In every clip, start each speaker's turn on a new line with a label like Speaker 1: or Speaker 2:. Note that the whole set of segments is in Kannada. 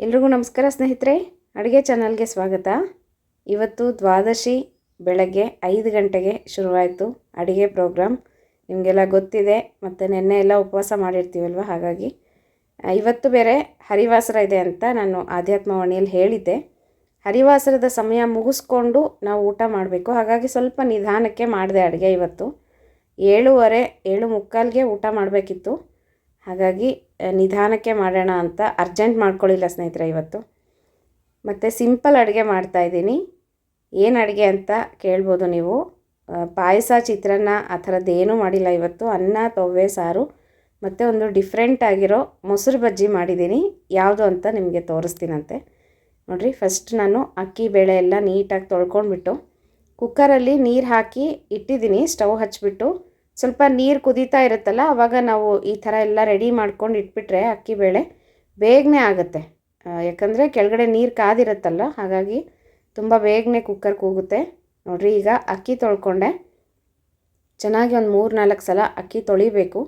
Speaker 1: ಎಲ್ರಿಗೂ ನಮಸ್ಕಾರ ಸ್ನೇಹಿತರೆ, ಅಡುಗೆ ಚಾನಲ್ಗೆ ಸ್ವಾಗತ. ಇವತ್ತು ದ್ವಾದಶಿ ಬೆಳಗ್ಗೆ ಐದು ಗಂಟೆಗೆ ಶುರುವಾಯಿತು ಅಡುಗೆ ಪ್ರೋಗ್ರಾಮ್. ನಿಮಗೆಲ್ಲ ಗೊತ್ತಿದೆ ಮತ್ತು ನೆನ್ನೆ ಎಲ್ಲ ಉಪವಾಸ ಮಾಡಿರ್ತೀವಲ್ವ, ಹಾಗಾಗಿ. ಇವತ್ತು ಬೇರೆ ಹರಿವಾಸರ ಇದೆ ಅಂತ ನಾನು ಆಧ್ಯಾತ್ಮವಾಣಿಯಲ್ಲಿ ಹೇಳಿದ್ದೆ. ಹರಿವಾಸರದ ಸಮಯ ಮುಗಿಸ್ಕೊಂಡು ನಾವು ಊಟ ಮಾಡಬೇಕು. ಹಾಗಾಗಿ ಸ್ವಲ್ಪ ನಿಧಾನಕ್ಕೆ ಮಾಡಿದೆ ಅಡುಗೆ ಇವತ್ತು. ಏಳುವರೆ, ಏಳು ಮುಕ್ಕಾಲ್ಗೆ ಊಟ ಮಾಡಬೇಕಿತ್ತು. ಹಾಗಾಗಿ ನಿಧಾನಕ್ಕೆ ಮಾಡೋಣ ಅಂತ ಅರ್ಜೆಂಟ್ ಮಾಡ್ಕೊಳ್ಳಿಲ್ಲ ಸ್ನೇಹಿತರೆ ಇವತ್ತು. ಮತ್ತು ಸಿಂಪಲ್ ಅಡುಗೆ ಮಾಡ್ತಾಯಿದ್ದೀನಿ ಏನು ಅಡುಗೆ ಅಂತ ಕೇಳ್ಬೋದು ನೀವು. ಪಾಯಸ, ಚಿತ್ರಾನ್ನ, ಆ ಥರದ್ದು ಏನೂ ಮಾಡಿಲ್ಲ ಇವತ್ತು. ಅನ್ನ, ತೊವ್ವೆ, ಸಾರು, ಮತ್ತು ಒಂದು ಡಿಫ್ರೆಂಟ್ ಆಗಿರೋ ಮೊಸರು ಬಜ್ಜಿ ಮಾಡಿದ್ದೀನಿ. ಯಾವುದು ಅಂತ ನಿಮಗೆ ತೋರಿಸ್ತೀನಂತೆ. ನೋಡಿರಿ ಫಸ್ಟ್ ನಾನು ಅಕ್ಕಿ, ಬೇಳೆ ಎಲ್ಲ ನೀಟಾಗಿ ತೊಳ್ಕೊಂಡ್ಬಿಟ್ಟು ಕುಕ್ಕರಲ್ಲಿ ನೀರು ಹಾಕಿ ಇಟ್ಟಿದ್ದೀನಿ, ಸ್ಟವ್ ಹಚ್ಬಿಟ್ಟು. ಸ್ವಲ್ಪ ನೀರು ಕುದೀತಾ ಇರುತ್ತಲ್ಲ, ಅವಾಗ ನಾವು ಈ ಥರ ಎಲ್ಲ ರೆಡಿ ಮಾಡ್ಕೊಂಡು ಇಟ್ಬಿಟ್ರೆ ಅಕ್ಕಿ ಬೇಳೆ ಬೇಗನೆ ಆಗುತ್ತೆ. ಯಾಕಂದರೆ ಕೆಳಗಡೆ ನೀರು ಕಾದಿರುತ್ತಲ್ಲ, ಹಾಗಾಗಿ ತುಂಬ ಬೇಗನೆ ಕುಕ್ಕರ್ ಕೂಗುತ್ತೆ. ನೋಡಿರಿ, ಈಗ ಅಕ್ಕಿ ತೊಳ್ಕೊಂಡೆ. ಚೆನ್ನಾಗಿ ಒಂದು ಮೂರು ನಾಲ್ಕು ಸಲ ಅಕ್ಕಿ ತೊಳಿಬೇಕು.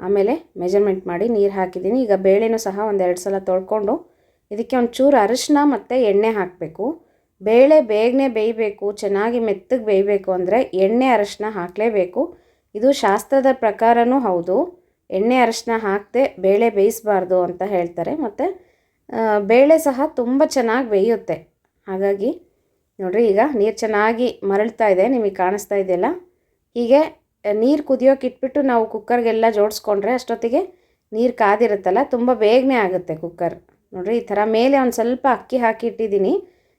Speaker 1: ಆಮೇಲೆ ಮೆಜರ್ಮೆಂಟ್ ಮಾಡಿ ನೀರು ಹಾಕಿದ್ದೀನಿ. ಈಗ ಬೇಳೆನೂ ಸಹ ಒಂದೆರಡು ಸಲ ತೊಳ್ಕೊಂಡು ಇದಕ್ಕೆ ಒಂಚೂರು ಅರಿಶಿನ ಮತ್ತು ಎಣ್ಣೆ ಹಾಕಬೇಕು. ಬೇಳೆ ಬೇಗನೆ ಬೇಯಬೇಕು, ಚೆನ್ನಾಗಿ ಮೆತ್ತಗೆ ಬೇಯಬೇಕು ಅಂದರೆ ಎಣ್ಣೆ ಅರಿಶಿನ ಹಾಕಲೇಬೇಕು. ಇದು ಶಾಸ್ತ್ರದ ಪ್ರಕಾರನೂ ಹೌದು. ಎಣ್ಣೆ ಅರಶಿನ ಹಾಕದೆ ಬೇಳೆ ಬೇಯಿಸಬಾರ್ದು ಅಂತ ಹೇಳ್ತಾರೆ. ಮತ್ತು ಬೇಳೆ ಸಹ ತುಂಬ ಚೆನ್ನಾಗಿ ಬೇಯುತ್ತೆ. ಹಾಗಾಗಿ ನೋಡಿರಿ, ಈಗ ನೀರು ಚೆನ್ನಾಗಿ ಮರಳ್ತಾ ಇದೆ, ನಿಮಗೆ ಕಾಣಿಸ್ತಾ ಇದೆಯಲ್ಲ? ಹೀಗೆ ನೀರು ಕುದಿಯೋಕೆ ಇಟ್ಬಿಟ್ಟು ನಾವು ಕುಕ್ಕರ್ಗೆಲ್ಲ ಜೋಡಿಸ್ಕೊಂಡ್ರೆ ಅಷ್ಟೊತ್ತಿಗೆ ನೀರು ಕಾದಿರುತ್ತಲ್ಲ, ತುಂಬ ಬೇಗನೆ ಆಗುತ್ತೆ ಕುಕ್ಕರ್. ನೋಡಿರಿ, ಈ ಥರ ಮೇಲೆ ಒಂದು ಸ್ವಲ್ಪ ಅಕ್ಕಿ ಹಾಕಿ ಇಟ್ಟಿದ್ದೀನಿ.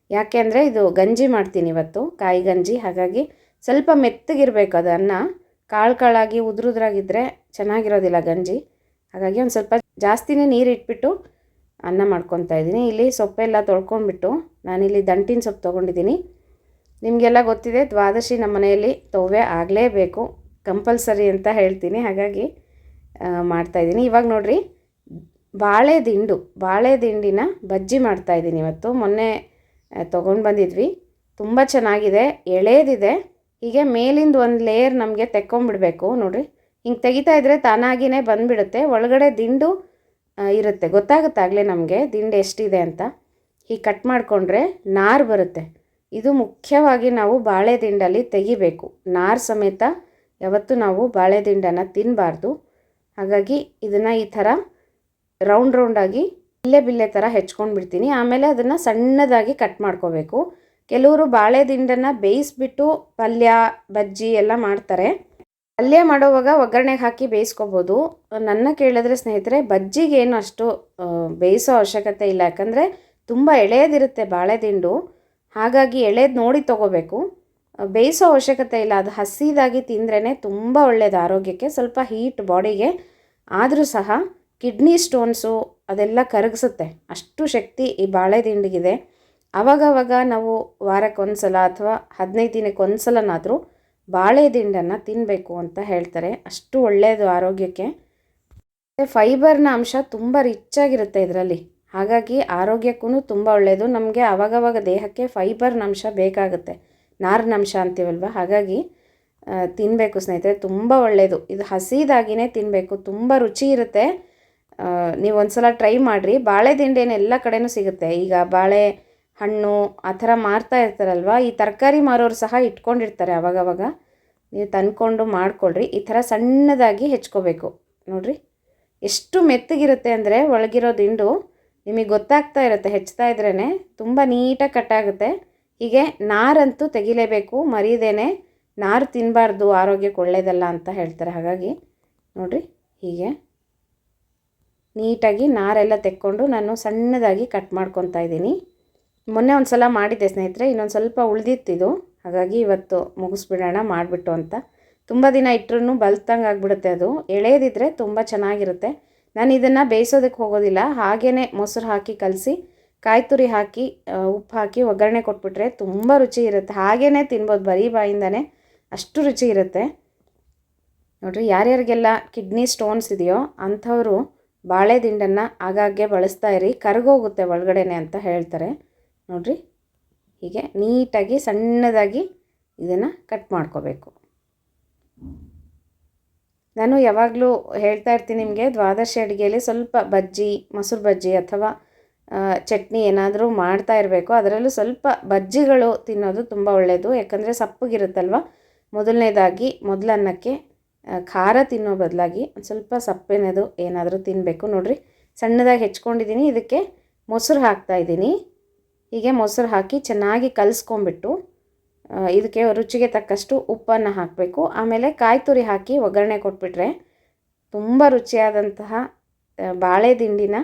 Speaker 1: ಯಾಕೆ ಅಂದರೆ ಇದು ಗಂಜಿ ಮಾಡ್ತೀನಿ ಇವತ್ತು, ಕಾಯಿ ಗಂಜಿ. ಹಾಗಾಗಿ ಸ್ವಲ್ಪ ಮೆತ್ತಗಿರಬೇಕು ಅದು ಅನ್ನ. ಕಾಳು ಕಾಳಾಗಿ ಉದುರುದ್ರಾಗಿದ್ದರೆ ಚೆನ್ನಾಗಿರೋದಿಲ್ಲ ಗಂಜಿ. ಹಾಗಾಗಿ ಒಂದು ಸ್ವಲ್ಪ ಜಾಸ್ತಿನೇ ನೀರು ಇಟ್ಬಿಟ್ಟು ಅನ್ನ ಮಾಡ್ಕೊತಾ ಇದ್ದೀನಿ. ಇಲ್ಲಿ ಸೊಪ್ಪೆಲ್ಲ ತೊಳ್ಕೊಂಡ್ಬಿಟ್ಟು ನಾನಿಲ್ಲಿ ದಂಟಿನ ಸೊಪ್ಪು ತೊಗೊಂಡಿದ್ದೀನಿ. ನಿಮಗೆಲ್ಲ ಗೊತ್ತಿದೆ, ದ್ವಾದಶಿ ನಮ್ಮ ಮನೆಯಲ್ಲಿ ತೊವೆ ಆಗಲೇಬೇಕು, ಕಂಪಲ್ಸರಿ ಅಂತ ಹೇಳ್ತೀನಿ. ಹಾಗಾಗಿ ಮಾಡ್ತಾಯಿದ್ದೀನಿ ಇವಾಗ ನೋಡಿರಿ, ಬಾಳೆ ದಿಂಡು, ಬಾಳೆ ದಿಂಡಿನ ಬಜ್ಜಿ ಮಾಡ್ತಾಯಿದ್ದೀನಿ ಇವತ್ತು. ಮೊನ್ನೆ ತೊಗೊಂಡು ಬಂದಿದ್ವಿ. ತುಂಬ ಚೆನ್ನಾಗಿದೆ, ಎಳೆದಿದೆ. ಹೀಗೆ ಮೇಲಿಂದ ಒಂದು ಲೇಯರ್ ನಮಗೆ ತೆಕ್ಕೊಂಬಿಡ್ಬೇಕು, ನೋಡಿರಿ. ಹಿಂಗೆ ತೆಗಿತಾ ಇದ್ದರೆ ತಾನಾಗಿಯೇ ಬಂದುಬಿಡುತ್ತೆ. ಒಳಗಡೆ ದಿಂಡು ಇರುತ್ತೆ. ಗೊತ್ತಾಗುತ್ತಾಗಲೇ ನಮಗೆ ದಿಂಡು ಎಷ್ಟಿದೆ ಅಂತ? ಹೀಗೆ ಕಟ್ ಮಾಡಿಕೊಂಡ್ರೆ ನಾರು ಬರುತ್ತೆ. ಇದು ಮುಖ್ಯವಾಗಿ ನಾವು ಬಾಳೆ ದಿಂಡಲ್ಲಿ ತೆಗಿಬೇಕು. ನಾರು ಸಮೇತ ಯಾವತ್ತೂ ನಾವು ಬಾಳೆ ದಿಂಡನ್ನು ತಿನ್ನಬಾರ್ದು ಹಾಗಾಗಿ ಇದನ್ನು ಈ ಥರ ರೌಂಡ್ ರೌಂಡಾಗಿ ಬಿಲ್ಲೆ ಬಿಲ್ಲೆ ಥರ ಹೆಚ್ಕೊಂಡು ಬಿಡ್ತೀನಿ ಆಮೇಲೆ ಅದನ್ನು ಸಣ್ಣದಾಗಿ ಕಟ್ ಮಾಡ್ಕೋಬೇಕು. ಕೆಲವರು ಬಾಳೆ ದಿಂಡನ್ನು ಬೇಯಿಸ್ಬಿಟ್ಟು ಪಲ್ಯ, ಬಜ್ಜಿ ಎಲ್ಲ ಮಾಡ್ತಾರೆ. ಪಲ್ಯ ಮಾಡೋವಾಗ ಒಗ್ಗರಣೆಗೆ ಹಾಕಿ ಬೇಯಿಸ್ಕೋಬೋದು. ನನ್ನ ಕೇಳಿದ್ರೆ ಸ್ನೇಹಿತರೆ, ಬಜ್ಜಿಗೆ ಏನು ಅಷ್ಟು ಬೇಯಿಸೋ ಅವಶ್ಯಕತೆ ಇಲ್ಲ. ಯಾಕಂದರೆ ತುಂಬ ಎಳೆಯದಿರುತ್ತೆ ಬಾಳೆ ದಿಂಡು ಹಾಗಾಗಿ ಎಳೆದು ನೋಡಿ ತೊಗೋಬೇಕು. ಬೇಯಿಸೋ ಅವಶ್ಯಕತೆ ಇಲ್ಲ. ಅದು ಹಸಿದಾಗಿ ತಿಂದ್ರೇ ತುಂಬ ಒಳ್ಳೆಯದು ಆರೋಗ್ಯಕ್ಕೆ. ಸ್ವಲ್ಪ ಹೀಟ್ ಬಾಡಿಗೆ ಆದರೂ ಸಹ ಕಿಡ್ನಿ ಸ್ಟೋನ್ಸು ಅದೆಲ್ಲ ಕರಗಿಸುತ್ತೆ. ಅಷ್ಟು ಶಕ್ತಿ ಈ ಬಾಳೆ ದಿಂಡಿಗಿದೆ ಆವಾಗವಾಗ ನಾವು ವಾರಕ್ಕೊಂದು ಸಲ ಅಥವಾ ಹದಿನೈದು ದಿನಕ್ಕೆ ಸಲನಾದರೂ ಬಾಳೆ ದಿಂಡನ್ನು ತಿನ್ನಬೇಕು ಅಂತ ಹೇಳ್ತಾರೆ. ಅಷ್ಟು ಒಳ್ಳೆಯದು ಆರೋಗ್ಯಕ್ಕೆ. ಮತ್ತು ಫೈಬರ್ನ ಅಂಶ ತುಂಬ ರಿಚ್ಚಾಗಿರುತ್ತೆ ಇದರಲ್ಲಿ. ಹಾಗಾಗಿ ಆರೋಗ್ಯಕ್ಕೂ ತುಂಬ ಒಳ್ಳೆಯದು ನಮಗೆ ಆವಾಗವಾಗ ದೇಹಕ್ಕೆ ಫೈಬರ್ನ ಅಂಶ ಬೇಕಾಗುತ್ತೆ. ನಾರಿನ ಅಂಶ ಅಂತೀವಲ್ವ? ಹಾಗಾಗಿ ತಿನ್ನಬೇಕು ಸ್ನೇಹಿತರೆ. ತುಂಬ ಒಳ್ಳೆಯದು ಇದು ಹಸಿದಾಗಿನೇ ತಿನ್ನಬೇಕು ತುಂಬ ರುಚಿ ಇರುತ್ತೆ. ನೀವು ಒಂದು ಸಲ ಟ್ರೈ ಮಾಡಿರಿ. ಬಾಳೆ ದಿಂಡೇನು ಎಲ್ಲ ಕಡೆನೂ ಸಿಗುತ್ತೆ. ಈಗ ಬಾಳೆ ಹಣ್ಣು, ಆ ಥರ ಮಾರ್ತಾ ಇರ್ತಾರಲ್ವ? ಈ ತರಕಾರಿ ಮಾರೋರು ಸಹ ಇಟ್ಕೊಂಡಿರ್ತಾರೆ ಅವಾಗವಾಗ. ನೀವು ತಂದ್ಕೊಂಡು ಮಾಡ್ಕೊಳ್ರಿ. ಈ ಥರ ಸಣ್ಣದಾಗಿ ಹೆಚ್ಕೋಬೇಕು. ನೋಡ್ರಿ. ಎಷ್ಟು ಮೆತ್ತಗಿರುತ್ತೆ ಅಂದರೆ ಒಳಗಿರೋ ದಿಂಡು ನಿಮಗೆ ಗೊತ್ತಾಗ್ತಾ ಇರುತ್ತೆ ಹೆಚ್ಚುತ್ತಾ ಇದ್ರೇ ತುಂಬ ನೀಟಾಗಿ ಕಟ್ಟಾಗುತ್ತೆ ಹೀಗೆ ನಾರಂತೂ ತೆಗಿಲೇಬೇಕು. ಮರೀದೇನೆ ನಾರು ತಿನ್ನಬಾರ್ದು ಆರೋಗ್ಯಕ್ಕೆ ಒಳ್ಳೆಯದಲ್ಲ ಅಂತ ಹೇಳ್ತಾರೆ. ಹಾಗಾಗಿ ನೋಡ್ರಿ, ಹೀಗೆ ನೀಟಾಗಿ ನಾರೆಲ್ಲ ತೆಕ್ಕೊಂಡು ನಾನು ಸಣ್ಣದಾಗಿ ಕಟ್ ಮಾಡ್ಕೊತಾ ಇದ್ದೀನಿ. ಮೊನ್ನೆ ಒಂದು ಸಲ ಮಾಡಿದ್ದೆ ಸ್ನೇಹಿತರೆ, ಇನ್ನೊಂದು ಸ್ವಲ್ಪ ಉಳಿದಿತ್ತಿದು. ಹಾಗಾಗಿ ಇವತ್ತು ಮುಗಿಸ್ಬಿಡೋಣ, ಮಾಡಿಬಿಟ್ಟು ಅಂತ. ತುಂಬ ದಿನ ಇಟ್ಟರೂ ಬಲ್ತಂಗೆ ಆಗಿಬಿಡುತ್ತೆ ಅದು. ಎಳೆಯದಿದ್ದರೆ ತುಂಬ ಚೆನ್ನಾಗಿರುತ್ತೆ. ನಾನು ಇದನ್ನು ಬೇಯಿಸೋದಕ್ಕೆ ಹೋಗೋದಿಲ್ಲ. ಹಾಗೇ ಮೊಸರು ಹಾಕಿ ಕಲಸಿ, ಕಾಯಿ ತುರಿ ಹಾಕಿ ಉಪ್ಪು ಹಾಕಿ ಒಗ್ಗರಣೆ ಕೊಟ್ಬಿಟ್ರೆ ತುಂಬ ರುಚಿ ಇರುತ್ತೆ. ಹಾಗೇ ತಿನ್ಬೋದು ಬರೀ ಬಾಯಿಂದನೇ ಅಷ್ಟು ರುಚಿ ಇರುತ್ತೆ. ನೋಡಿರಿ, ಯಾರ್ಯಾರಿಗೆಲ್ಲ ಕಿಡ್ನಿ ಸ್ಟೋನ್ಸ್ ಇದೆಯೋ ಅಂಥವರು ಬಾಳೆದಿಂಡನ್ನು ಆಗಾಗ್ಗೆ ಬಳಸ್ತಾ ಇರಿ. ಕರಗೋಗುತ್ತೆ ಒಳಗಡೆನೆ ಅಂತ ಹೇಳ್ತಾರೆ. ನೋಡ್ರಿ? ಹೀಗೆ ನೀಟಾಗಿ ಸಣ್ಣದಾಗಿ ಇದನ್ನು ಕಟ್ ಮಾಡ್ಕೋಬೇಕು. ನಾನು ಯಾವಾಗಲೂ ಹೇಳ್ತಾ ಇರ್ತೀನಿ ನಿಮಗೆ, ದ್ವಾದಶಿ ಅಡುಗೆಯಲ್ಲಿ ಸ್ವಲ್ಪ ಬಜ್ಜಿ, ಮೊಸರು ಬಜ್ಜಿ ಅಥವಾ ಚಟ್ನಿ ಏನಾದರೂ ಮಾಡ್ತಾ ಇರಬೇಕು. ಅದರಲ್ಲೂ ಸ್ವಲ್ಪ ಬಜ್ಜಿಗಳು ತಿನ್ನೋದು ತುಂಬ ಒಳ್ಳೆಯದು ಯಾಕಂದರೆ ಸಪ್ಪಗಿರುತ್ತಲ್ವ? ಮೊದಲನೇದಾಗಿ ಮೊದಲನ್ನಕ್ಕೆ ಖಾರ ತಿನ್ನೋ ಬದಲಾಗಿ ಸ್ವಲ್ಪ ಸಪ್ಪೆನದು ಏನಾದರೂ ತಿನ್ನಬೇಕು ನೋಡಿರಿ, ಸಣ್ಣದಾಗಿ ಹೆಚ್ಕೊಂಡಿದ್ದೀನಿ. ಇದಕ್ಕೆ ಮೊಸರು ಹಾಕ್ತಾ ಇದ್ದೀನಿ. ಹೀಗೆ ಮೊಸರು ಹಾಕಿ ಚೆನ್ನಾಗಿ ಕಲಿಸ್ಕೊಂಬಿಟ್ಟು ಇದಕ್ಕೆ ರುಚಿಗೆ ತಕ್ಕಷ್ಟು ಉಪ್ಪನ್ನು ಹಾಕಬೇಕು. ಆಮೇಲೆ ಕಾಯಿ ತುರಿ ಹಾಕಿ ಒಗ್ಗರಣೆ ಕೊಟ್ಬಿಟ್ರೆ ತುಂಬ ರುಚಿಯಾದಂತಹ ಬಾಳೆ ದಿಂಡಿನ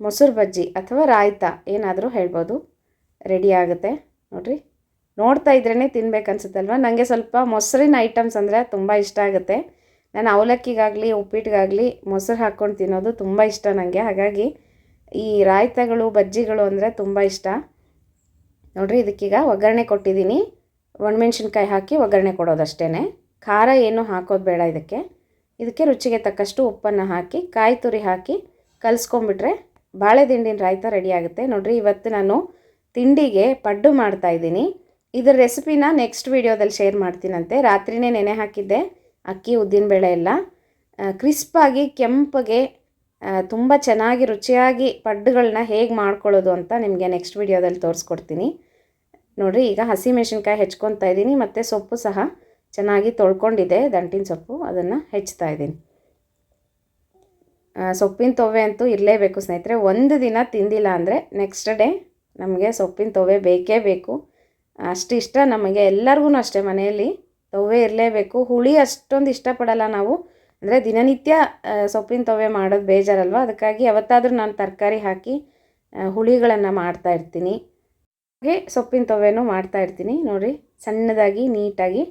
Speaker 1: ಮೊಸರು ಬಜ್ಜಿ ಅಥವಾ ರಾಯ್ತ ಏನಾದರೂ ಹೇಳ್ಬೋದು. ರೆಡಿ ಆಗುತ್ತೆ. ನೋಡಿರಿ. ನೋಡ್ತಾ ಇದ್ರೇ ತಿನ್ಬೇಕನ್ಸುತ್ತಲ್ವ? ನನಗೆ ಸ್ವಲ್ಪ ಮೊಸರಿನ ಐಟಮ್ಸ್ ಅಂದರೆ ತುಂಬ ಇಷ್ಟ ಆಗುತ್ತೆ. ನಾನು ಅವಲಕ್ಕಿಗಾಗಲಿ ಉಪ್ಪಿಟ್ಟಿಗಾಗಲಿ ಮೊಸರು ಹಾಕ್ಕೊಂಡು ತಿನ್ನೋದು ತುಂಬ ಇಷ್ಟ ನನಗೆ ಹಾಗಾಗಿ ಈ ರಾಯ್ತಗಳು, ಬಜ್ಜಿಗಳು ಅಂದರೆ ತುಂಬ ಇಷ್ಟ. ನೋಡಿರಿ, ಇದಕ್ಕೀಗ ಒಗ್ಗರಣೆ ಕೊಟ್ಟಿದ್ದೀನಿ. ಒಣಮೆಣ್ಸಿನ್ಕಾಯಿ ಹಾಕಿ ಒಗ್ಗರಣೆ ಕೊಡೋದಷ್ಟೇ ಖಾರ ಏನು ಹಾಕೋದು ಬೇಡ ಇದಕ್ಕೆ. ಇದಕ್ಕೆ ರುಚಿಗೆ ತಕ್ಕಷ್ಟು ಉಪ್ಪನ್ನು ಹಾಕಿ, ಕಾಯಿ ತುರಿ ಹಾಕಿ ಕಲಿಸ್ಕೊಂಬಿಟ್ರೆ ಬಾಳೆ ದಿಂಡಿನ ರಾಯ್ತ ರೆಡಿ ಆಗುತ್ತೆ. ನೋಡಿರಿ, ಇವತ್ತು ನಾನು ತಿಂಡಿಗೆ ಪಡ್ಡು ಮಾಡ್ತಾ ಇದ್ದೀನಿ. ಇದರ ರೆಸಿಪಿನ ನೆಕ್ಸ್ಟ್ ವೀಡಿಯೋದಲ್ಲಿ ಶೇರ್ ಮಾಡ್ತೀನಂತೆ. ರಾತ್ರಿನೇ ನೆನೆ ಹಾಕಿದ್ದೆ. ಅಕ್ಕಿ, ಉದ್ದಿನ ಬೇಳೆ ಎಲ್ಲ. ಕ್ರಿಸ್ಪಾಗಿ ಕೆಂಪಗೆ ತುಂಬ ಚೆನ್ನಾಗಿ ರುಚಿಯಾಗಿ ಪಡ್ಡುಗಳನ್ನ ಹೇಗೆ ಮಾಡ್ಕೊಳ್ಳೋದು ಅಂತ ನಿಮಗೆ ನೆಕ್ಸ್ಟ್ ವಿಡಿಯೋದಲ್ಲಿ ತೋರಿಸ್ಕೊಡ್ತೀನಿ. ನೋಡಿರಿ, ಈಗ ಹಸಿ ಮೆಣಸಿನ್ಕಾಯಿ ಹೆಚ್ಕೊತಾ ಇದ್ದೀನಿ, ಮತ್ತು ಸೊಪ್ಪು ಸಹ ಚೆನ್ನಾಗಿ ತೊಳ್ಕೊಂಡಿದೆ. ದಂಟಿನ ಸೊಪ್ಪು, ಅದನ್ನು ಹೆಚ್ತಾ ಇದ್ದೀನಿ. ಸೊಪ್ಪಿನ ತೊವೆ ಅಂತೂ ಇರಲೇಬೇಕು ಸ್ನೇಹಿತರೆ. ಒಂದು ದಿನ ತಿಂದಿಲ್ಲ ಅಂದರೆ ನೆಕ್ಸ್ಟ್ ಡೇ ನಮಗೆ ಸೊಪ್ಪಿನ ತೊವೆ ಬೇಕೇ ಬೇಕು. ಅಷ್ಟು ಇಷ್ಟ ನಮಗೆ ಎಲ್ಲರಿಗೂ ಅಷ್ಟೇ ಮನೆಯಲ್ಲಿ ತೊವೆ ಇರಲೇಬೇಕು. ಹುಳಿ ಅಷ್ಟೊಂದು ಇಷ್ಟಪಡಲ್ಲ ನಾವು. ಅಂದರೆ ದಿನನಿತ್ಯ ಸೊಪ್ಪಿನ ತೊವೆ ಮಾಡೋದು ಬೇಜಾರಲ್ವ? ಅದಕ್ಕಾಗಿ ಯಾವತ್ತಾದರೂ ನಾನು ತರಕಾರಿ ಹಾಕಿ ಹುಳಿಗಳನ್ನು ಮಾಡ್ತಾ ಇರ್ತೀನಿ. ಹಾಗೆ ಸೊಪ್ಪಿನ ತವೆನೂ ಮಾಡ್ತಾ ಇರ್ತೀನಿ. ನೋಡಿ ಸಣ್ಣದಾಗಿ, ನೀಟಾಗಿ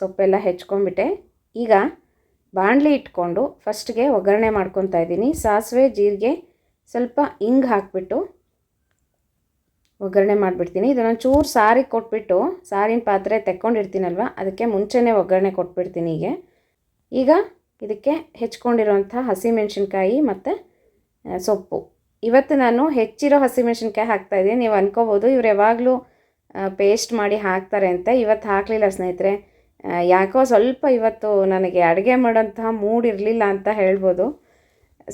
Speaker 1: ಸೊಪ್ಪೆಲ್ಲ ಹೆಚ್ಕೊಂಡ್ಬಿಟ್ಟೆ. ಈಗ ಬಾಣಲಿ ಇಟ್ಕೊಂಡು ಫಸ್ಟ್ಗೆ ಒಗ್ಗರಣೆ ಮಾಡ್ಕೊತಾ ಇದ್ದೀನಿ. ಸಾಸಿವೆ, ಜೀರಿಗೆ ಸ್ವಲ್ಪ ಹಿಂಗೆ ಹಾಕ್ಬಿಟ್ಟು ಒಗ್ಗರಣೆ ಮಾಡಿಬಿಡ್ತೀನಿ. ಇದನ್ನು ಚೂರು ಸಾರಿಗೆ ಕೊಟ್ಬಿಟ್ಟು, ಸಾರಿನ ಪಾತ್ರೆ ತೆಕ್ಕೊಂಡಿರ್ತೀನಲ್ವ, ಅದಕ್ಕೆ ಮುಂಚೆನೇ ಒಗ್ಗರಣೆ ಕೊಟ್ಬಿಡ್ತೀನಿ ಹೀಗೆ ಈಗ ಇದಕ್ಕೆ ಹೆಚ್ಕೊಂಡಿರೋಂಥ ಹಸಿಮೆಣ್ಸಿನ್ಕಾಯಿ ಮತ್ತು ಸೊಪ್ಪು. ಇವತ್ತು ನಾನು ಹೆಚ್ಚಿರೋ ಹಸಿಮೆಣ್ಸಿನ್ಕಾಯಿ ಹಾಕ್ತಾಯಿದ್ದೀನಿ ನೀವು ಅನ್ಕೋಬೋದು, ಇವ್ರು ಯಾವಾಗಲೂ ಪೇಸ್ಟ್ ಮಾಡಿ ಹಾಕ್ತಾರೆ ಅಂತ. ಇವತ್ತು ಹಾಕಲಿಲ್ಲ ಸ್ನೇಹಿತರೆ. ಯಾಕೋ ಸ್ವಲ್ಪ ಇವತ್ತು ನನಗೆ ಅಡುಗೆ ಮಾಡೋಂತಹ ಮೂಡ್ ಇರಲಿಲ್ಲ ಅಂತ ಹೇಳ್ಬೋದು.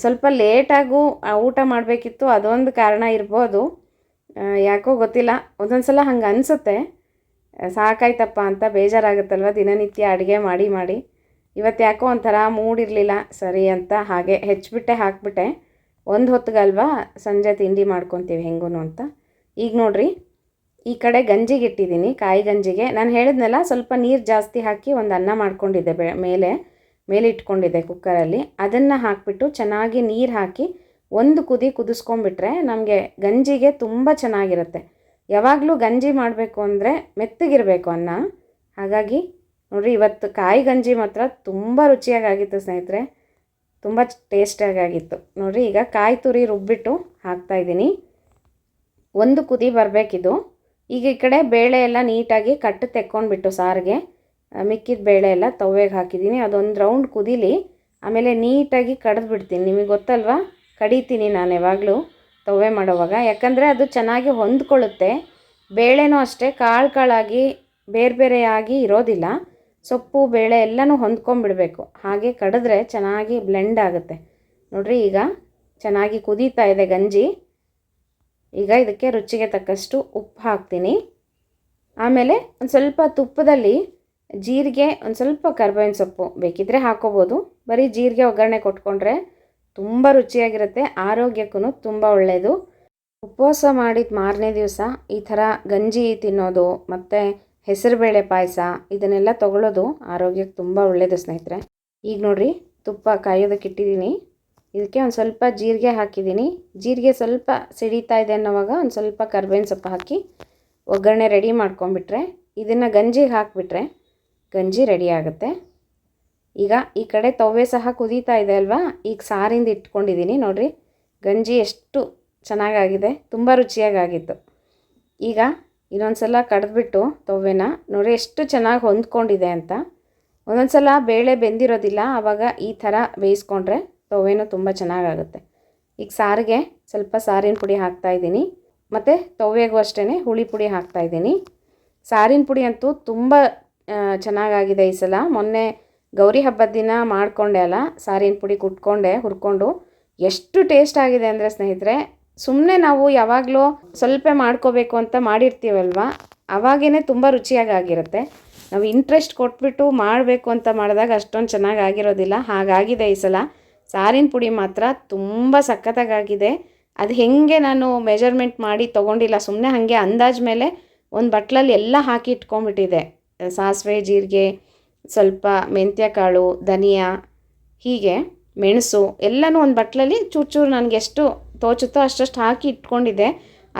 Speaker 1: ಸ್ವಲ್ಪ ಲೇಟಾಗೂ ಊಟ ಮಾಡಬೇಕಿತ್ತು, ಅದೊಂದು ಕಾರಣ ಇರ್ಬೋದು. ಯಾಕೋ ಗೊತ್ತಿಲ್ಲ. ಒಂದೊಂದು ಸಲ ಹಂಗೆ ಅನಿಸುತ್ತೆ. ಸಾಕಾಯ್ತಪ್ಪ ಅಂತ ಬೇಜಾರಾಗುತ್ತಲ್ವ ದಿನನಿತ್ಯ ಅಡುಗೆ ಮಾಡಿ ಮಾಡಿ. ಇವತ್ತು ಯಾಕೋ ಒಂಥರ ಮೂಡ್ ಇರಲಿಲ್ಲ, ಸರಿ ಅಂತ ಹಾಗೆ ಹೆಚ್ಚಿಬಿಟ್ಟೆ ಹಾಕ್ಬಿಟ್ಟೆ. ಒಂದು ಹೊತ್ತಿಗಲ್ವಾ ಸಂಜೆ ತಿಂಡಿ ಮಾಡ್ಕೊತೀವಿ ಹೆಂಗೂ ಅಂತ. ಈಗ ನೋಡ್ರಿ, ಈ ಕಡೆ ಗಂಜಿಗೆ ಇಟ್ಟಿದ್ದೀನಿ, ಕಾಯಿ ಗಂಜಿಗೆ. ನಾನು ಹೇಳಿದ್ನಲ್ಲ, ಸ್ವಲ್ಪ ನೀರು ಜಾಸ್ತಿ ಹಾಕಿ ಒಂದು ಅನ್ನ ಮಾಡ್ಕೊಂಡಿದ್ದೆ ಬೆ, ಮೇಲೆ ಮೇಲೆ ಇಟ್ಕೊಂಡಿದ್ದೆ ಕುಕ್ಕರಲ್ಲಿ. ಅದನ್ನು ಹಾಕಿಬಿಟ್ಟು ಚೆನ್ನಾಗಿ ನೀರು ಹಾಕಿ ಒಂದು ಕುದಿ ಕುದಿಸ್ಕೊಂಡ್ಬಿಟ್ರೆ ನಮಗೆ ಗಂಜಿಗೆ ತುಂಬ ಚೆನ್ನಾಗಿರುತ್ತೆ. ಯಾವಾಗಲೂ ಗಂಜಿ ಮಾಡಬೇಕು ಅಂದರೆ ಮೆತ್ತಗಿರಬೇಕು ಅನ್ನ. ಹಾಗಾಗಿ ನೋಡಿರಿ, ಇವತ್ತು ಕಾಯಿ ಗಂಜಿ ಮಾತ್ರ ತುಂಬ ರುಚಿಯಾಗಿತ್ತು ಸ್ನೇಹಿತರೆ. ತುಂಬ ಟೇಸ್ಟಿಯಾಗಿತ್ತು ನೋಡಿರಿ, ಈಗ ಕಾಯಿ ತುರಿ ರುಬ್ಬಿಟ್ಟು ಹಾಕ್ತಾಯಿದ್ದೀನಿ ಒಂದು ಕುದಿ ಬರಬೇಕಿದು. ಈಗ ಈ ಕಡೆ ಬೇಳೆ ಎಲ್ಲ ನೀಟಾಗಿ ಕಟ್ಟು ತೆಕ್ಕೊಂಡ್ಬಿಟ್ಟು ಸಾರಿಗೆ. ಮಿಕ್ಕಿದ ಬೇಳೆ ಎಲ್ಲ ತವ್ವೆಗೆ ಹಾಕಿದ್ದೀನಿ. ಅದೊಂದು ರೌಂಡ್ ಕುದೀಲಿ, ಆಮೇಲೆ ನೀಟಾಗಿ ಕಡ್ದು ಬಿಡ್ತೀನಿ ನಿಮಗೆ ಗೊತ್ತಲ್ವಾ? ಕಡಿತೀನಿ ನಾನು ಯಾವಾಗಲೂ ತವ್ವೆ ಮಾಡೋವಾಗ. ಯಾಕಂದರೆ ಅದು ಚೆನ್ನಾಗಿ ಹೊಂದ್ಕೊಳ್ಳುತ್ತೆ. ಬೇಳೆನೂ ಅಷ್ಟೇ ಕಾಳು ಕಾಳಾಗಿ ಬೇರೆ ಬೇರೆಯಾಗಿ ಇರೋದಿಲ್ಲ. ಸೊಪ್ಪು, ಬೇಳೆ ಎಲ್ಲನೂ ಹೊಂದ್ಕೊಂಡ್ಬಿಡಬೇಕು. ಹಾಗೆ ಕಡಿದ್ರೆ ಚೆನ್ನಾಗಿ ಬ್ಲೆಂಡ್ ಆಗುತ್ತೆ. ನೋಡಿರಿ, ಈಗ ಚೆನ್ನಾಗಿ ಕುದೀತಾ ಇದೆ ಗಂಜಿ. ಈಗ ಇದಕ್ಕೆ ರುಚಿಗೆ ತಕ್ಕಷ್ಟು ಉಪ್ಪು ಹಾಕ್ತೀನಿ. ಆಮೇಲೆ ಒಂದು ಸ್ವಲ್ಪ ತುಪ್ಪದಲ್ಲಿ ಜೀರಿಗೆ, ಒಂದು ಸ್ವಲ್ಪ ಕರ್ಬೇವಿನ ಸೊಪ್ಪು ಬೇಕಿದ್ದರೆ ಹಾಕೋಬೋದು. ಬರೀ ಜೀರಿಗೆ ಒಗ್ಗರಣೆ ಕೊಟ್ಕೊಂಡ್ರೆ ತುಂಬ ರುಚಿಯಾಗಿರುತ್ತೆ ಆರೋಗ್ಯಕ್ಕೂ ತುಂಬ ಒಳ್ಳೆಯದು ಉಪವಾಸ ಮಾಡಿದ ಮಾರನೇ ದಿವಸ ಈ ಥರ ಗಂಜಿ ತಿನ್ನೋದು ಮತ್ತು ಹೆಸರುಬೇಳೆ ಪಾಯಸ ಇದನ್ನೆಲ್ಲ ತಗೊಳ್ಳೋದು ಆರೋಗ್ಯಕ್ಕೆ ತುಂಬ ಒಳ್ಳೆಯದು ಸ್ನೇಹಿತರೆ. ಈಗ ನೋಡಿರಿ, ತುಪ್ಪ ಕಾಯೋದಕ್ಕೆ ಇಟ್ಟಿದ್ದೀನಿ. ಇದಕ್ಕೆ ಒಂದು ಸ್ವಲ್ಪ ಜೀರಿಗೆ ಹಾಕಿದ್ದೀನಿ. ಜೀರಿಗೆ ಸ್ವಲ್ಪ ಸಿಡಿತಾ ಇದೆ ಅನ್ನೋವಾಗ ಒಂದು ಸ್ವಲ್ಪ ಕರ್ಬೇವಿನ ಸೊಪ್ಪು ಹಾಕಿ ಒಗ್ಗರಣೆ ರೆಡಿ ಮಾಡ್ಕೊಂಬಿಟ್ರೆ ಇದನ್ನು ಗಂಜಿಗೆ ಹಾಕಿಬಿಟ್ರೆ ಗಂಜಿ ರೆಡಿ ಆಗುತ್ತೆ. ಈಗ ಈ ಕಡೆ ತವ್ವೆ ಸಹ ಕುದೀತಾ ಇದೆ ಅಲ್ವಾ? ಈಗ ಸಾರಿಂದ ಇಟ್ಕೊಂಡಿದ್ದೀನಿ. ನೋಡಿರಿ, ಗಂಜಿ ಎಷ್ಟು ಚೆನ್ನಾಗಾಗಿದೆ. ತುಂಬ ರುಚಿಯಾಗಿತ್ತು ಈಗ ಇನ್ನೊಂದು ಸಲ ಕಡ್ದ್ಬಿಟ್ಟು ತವ್ವೆನ. ನೋಡಿ ಎಷ್ಟು ಚೆನ್ನಾಗಿ ಹೊಂದ್ಕೊಂಡಿದೆ ಅಂತ. ಒಂದೊಂದು ಸಲ ಬೇಳೆ ಬೆಂದಿರೋದಿಲ್ಲ, ಆವಾಗ ಈ ಥರ ಬೇಯಿಸ್ಕೊಂಡ್ರೆ ತವ್ವೆನೂ ತುಂಬ ಚೆನ್ನಾಗಾಗುತ್ತೆ. ಈಗ ಸಾರಿಗೆ ಸ್ವಲ್ಪ ಸಾರಿನ ಪುಡಿ ಹಾಕ್ತಾಯಿದ್ದೀನಿ ಮತ್ತು ತವ್ವೆಗೂ ಅಷ್ಟೇ ಹುಳಿ ಪುಡಿ ಹಾಕ್ತಾಯಿದ್ದೀನಿ ಸಾರಿನ ಪುಡಿ ಅಂತೂ ತುಂಬ ಚೆನ್ನಾಗಾಗಿದೆ ಈ ಸಲ. ಮೊನ್ನೆ ಗೌರಿ ಹಬ್ಬದ ದಿನ ಮಾಡಿಕೊಂಡೆ ಅಲ್ಲ, ಸಾರಿನ ಪುಡಿ ಕುಟ್ಕೊಂಡೆ, ಹುರ್ಕೊಂಡು. ಎಷ್ಟು ಟೇಸ್ಟ್ ಆಗಿದೆ ಅಂದರೆ ಸ್ನೇಹಿತರೆ ಸುಮ್ಮನೆ ನಾವು ಯಾವಾಗಲೂ ಸ್ವಲ್ಪ ಮಾಡ್ಕೋಬೇಕು ಅಂತ ಮಾಡಿರ್ತೀವಲ್ವ? ಅವಾಗೇ ತುಂಬ ರುಚಿಯಾಗಿ ಆಗಿರುತ್ತೆ. ನಾವು ಇಂಟ್ರೆಸ್ಟ್ ಕೊಟ್ಬಿಟ್ಟು ಮಾಡಬೇಕು ಅಂತ ಮಾಡಿದಾಗ ಅಷ್ಟೊಂದು ಚೆನ್ನಾಗಿ ಆಗಿರೋದಿಲ್ಲ. ಹಾಗಾಗಿದೆ ಈ ಸಲ. ಸಾರಿನ ಪುಡಿ ಮಾತ್ರ ತುಂಬ ಸಖತ್ತಾಗಾಗಿದೆ ಅದು ಹೇಗೆ ನಾನು ಮೆಜರ್ಮೆಂಟ್ ಮಾಡಿ ತೊಗೊಂಡಿಲ್ಲ ಸುಮ್ಮನೆ ಹಾಗೆ ಅಂದಾಜ್ ಮೇಲೆ ಒಂದು ಬಟ್ಲಲ್ಲಿ ಎಲ್ಲ ಹಾಕಿ ಇಟ್ಕೊಂಡ್ಬಿಟ್ಟಿದೆ. ಸಾಸಿವೆ, ಜೀರಿಗೆ, ಸ್ವಲ್ಪ ಮೆಂತ್ಯ ಕಾಳು, ಧನಿಯಾ, ಹೀಗೆ, ಮೆಣಸು ಎಲ್ಲನೂ ಒಂದು ಬಟ್ಲಲ್ಲಿ ಚೂರು ಚೂರು ನನಗೆ ಎಷ್ಟು ತೋಚುತ್ತೋ ಅಷ್ಟಷ್ಟು ಹಾಕಿ ಇಟ್ಕೊಂಡಿದ್ದೆ.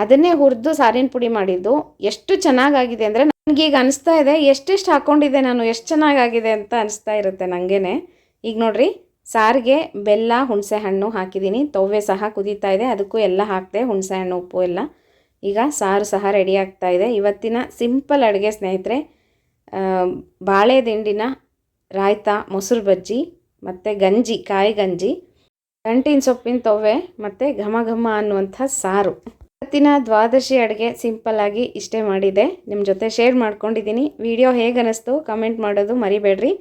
Speaker 1: ಅದನ್ನೇ ಹುರಿದು ಸಾರಿನ ಪುಡಿ ಮಾಡಿದ್ದು. ಎಷ್ಟು ಚೆನ್ನಾಗಾಗಿದೆ ಅಂದರೆ ನನಗೀಗ ಅನಿಸ್ತಾ ಇದೆ, ಎಷ್ಟೆಷ್ಟು ಹಾಕ್ಕೊಂಡಿದ್ದೆ ನಾನು, ಎಷ್ಟು ಚೆನ್ನಾಗಾಗಿದೆ ಅಂತ ಅನಿಸ್ತಾ ಇರುತ್ತೆ ನನಗೇನೆ ಈಗ ನೋಡಿರಿ, ಸಾರಿಗೆ ಬೆಲ್ಲ, ಹುಣಸೆ ಹಣ್ಣು ಹಾಕಿದ್ದೀನಿ. ತವ್ವೆ ಸಹ ಕುದೀತಾ ಇದೆ, ಅದಕ್ಕೂ ಎಲ್ಲ ಹಾಕಿದೆ, ಹುಣಸೆ ಹಣ್ಣು, ಉಪ್ಪು ಎಲ್ಲ. ಈಗ ಸಾರು ಸಹ ರೆಡಿ ಆಗ್ತಾ ಇದೆ. ಇವತ್ತಿನ ಸಿಂಪಲ್ ಅಡುಗೆ ಸ್ನೇಹಿತರೆ ಬಾಳೆ ದಿಂಡಿನ ರಾಯ್ತ ಮೊಸರು ಬಜ್ಜಿ, ಮತ್ತು ಗಂಜಿ, ಕಾಯಿ ಗಂಜಿ. ದಂಟಿನ ಸೊಪ್ಪಿನ ತೊವೆ ಮತ್ತು ಘಮ ಘಮ ಅನ್ನುವಂಥ ಸಾರು. ಇವತ್ತಿನ ದ್ವಾದಶಿ ಅಡುಗೆ ಸಿಂಪಲ್ಲಾಗಿ ಇಷ್ಟೇ ಮಾಡಿದೆ. ನಿಮ್ಮ ಜೊತೆ ಶೇರ್ ಮಾಡ್ಕೊಂಡಿದ್ದೀನಿ. ವಿಡಿಯೋ ಹೇಗೆ ಅನ್ನಿಸ್ತು ಕಮೆಂಟ್ ಮಾಡೋದು ಮರಿಬೇಡ್ರಿ.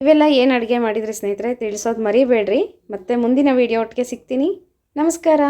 Speaker 1: ಇವೆಲ್ಲ ಏನು ಅಡುಗೆ ಮಾಡಿದರೆ ಸ್ನೇಹಿತರೆ ತಿಳಿಸೋದು ಮರಿಬೇಡ್ರಿ. ಮತ್ತೆ ಮುಂದಿನ ವಿಡಿಯೋ ಒಟ್ಟಿಗೆ ಸಿಗ್ತೀನಿ. ನಮಸ್ಕಾರ.